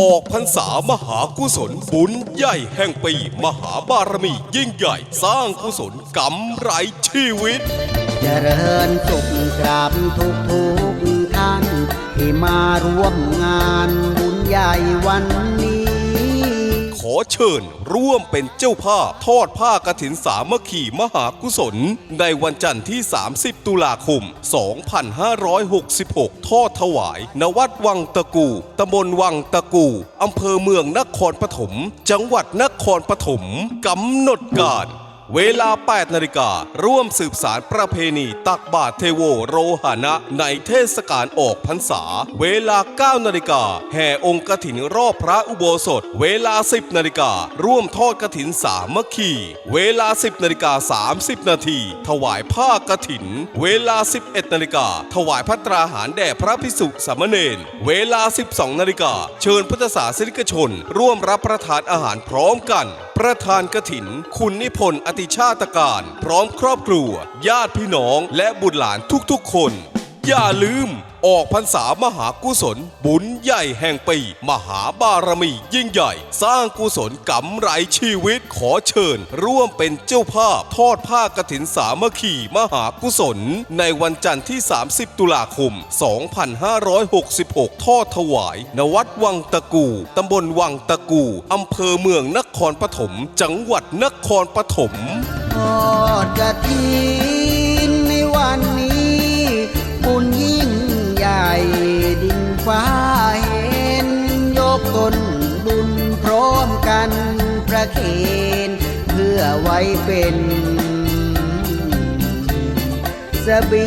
ออกพรรษามหากุศลบุญใหญ่แห่งปี มหาบารมียิ่งใหญ่สร้างกุศลกำไรชีวิต เจริญสุขกราบทุกทุกท่าน ที่มาร่วมงานบุญใหญ่วัน เชิญ ร่วมเป็นเจ้าภาพทอดผ้ากฐินสามัคคีมหากุศล ในวันจันทร์ที่ 30 ตุลาคม 2566 ทอดถวาย ณ วัดวังตะกู ตำบลวังตะกู อำเภอเมืองนครปฐม จังหวัดนครปฐม กำหนดการ เวลา 8 นาฬิการ่วมสืบสารประเพณีตักบาตรเทโวโรหานะในเทศกาลออกพรรษา เวลา 9 นาฬิกาแห่องค์กถินรอบพระอุโบสถ เวลา 10 นาฬิการ่วมทอดกถินสามัคคี เวลา 10 นาฬิกา 30 นาทีถวายผ้ากถิน เวลา 11 นาฬิกาถวายพระตราหารแด่พระพิสุสามเณรเวลา 12 นาฬิกาเชิญพุทธศาสนิกชน ร่วมรับประทานอาหารพร้อมกันประธานกถิน คุณนิพนธ์อติชาตการ พร้อมครอบครัว ญาติพี่น้องและบุตรหลานทุกๆ คน อย่าลืม ออกพรรษามหากุศล บุญใหญ่แห่งปี มหาบารมียิ่งใหญ่ สร้างกุศลกำไรชีวิตขอเชิญ ร่วมเป็นเจ้าภาพทอดผ้ากฐินสามัคคีมหากุศล ในวันจันทร์ที่ 30 ตุลาคม 2566 ทอดถวายณวัดวังตะกู ตำบลวังตะกูอำเภอเมืองนครปฐม จังหวัดนครปฐมทอดกฐิน ฟ้าเห็น ยกตนบุญพร้อมกันประเคนเพื่อไว้เป็นสบี